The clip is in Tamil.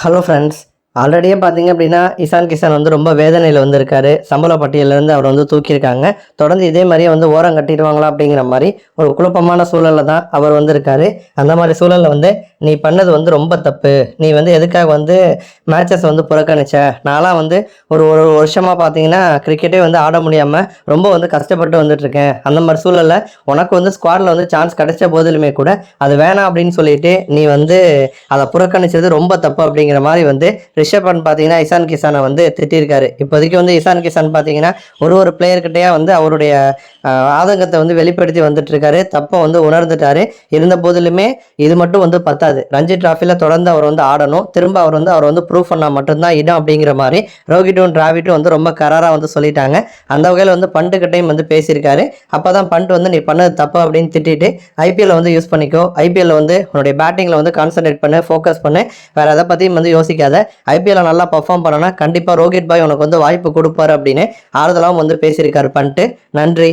ஹலோ ஃப்ரெண்ட்ஸ் ஆல்ரெடியே பார்த்தீங்க அப்படின்னா இசான் கிசான் வந்து ரொம்ப வேதனையில் வந்திருக்காரு. சம்பள பட்டியலேருந்து அவர் வந்து தூக்கியிருக்காங்க. தொடர்ந்து இதே மாதிரியே வந்து ஓரம் கட்டிடுவாங்களா அப்படிங்கிற மாதிரி ஒரு குழப்பமான சூழலில் தான் அவர் வந்திருக்காரு. அந்த மாதிரி சூழலில் வந்து நீ பண்ணது வந்து ரொம்ப தப்பு. நீ வந்து எதுக்காக வந்து மேட்சஸ் வந்து புறக்கணிச்ச? நான்லாம் வந்து ஒரு ஒரு வருஷமாக பார்த்தீங்கன்னா கிரிக்கெட்டே வந்து ஆட முடியாமல் ரொம்ப வந்து கஷ்டப்பட்டு வந்துட்டுருக்கேன். அந்த மாதிரி சூழலில் உனக்கு வந்து ஸ்குவாடில் வந்து சான்ஸ் கிடைச்ச போதிலுமே கூட அது வேணாம் அப்படின்னு சொல்லிட்டு நீ வந்து அதை புறக்கணிச்சது ரொம்ப தப்பு அப்படிங்கிற மாதிரி வந்து ரிஷப் பண்ட் பார்த்தீங்கன்னா இசான் கிசானை வந்து திட்டிருக்காரு. இப்போதைக்கு வந்து இசான் கிசான் பார்த்தீங்கன்னா ஒரு ஒரு பிளேயர்கிட்டயே வந்து அவருடைய ஆதங்கத்தை வந்து வெளிப்படுத்தி வந்துட்டு இருக்காரு தப்பை வந்து உணர்ந்துட்டாரு. இருந்த போதிலுமே இது மட்டும் வந்து பத்தாது. ரஞ்சி டிராஃபியில் தொடர்ந்து அவர் வந்து ஆடணும். திரும்ப அவர் வந்து அவர் வந்து ப்ரூவ் பண்ணால் மட்டும்தான் இடம் அப்படிங்கிற மாதிரி ரோஹிட்டும் டிராவிட்டும் வந்து ரொம்ப கராராக வந்து சொல்லிட்டாங்க. அந்த வகையில் வந்து பண்ட்டுக்கிட்டையும் வந்து பேசியிருக்காரு. அப்போ தான் பண்ட் வந்து நீ பண்ணது தப்பு அப்படின்னு திட்டிட்டு ஐபிஎல்ல வந்து யூஸ் பண்ணிக்கோ. ஐபிஎல்ல வந்து உன்னுடைய பேட்டிங்கில் வந்து கான்சென்ட்ரேட் பண்ணு ஃபோக்கஸ் பண்ணு. வேற எதை பற்றியும் வந்து யோசிக்காத. ஐபிஎல்ல நல்லா பர்ஃபார்ம் பண்ணனா கண்டிப்பாக ரோஹித் பாய் உனக்கு வந்து வாய்ப்பு கொடுப்பாரு அப்படின்னு ஆறுதலாகவும் வந்து பேசியிருக்காரு பண்ணிட்டு நன்றி.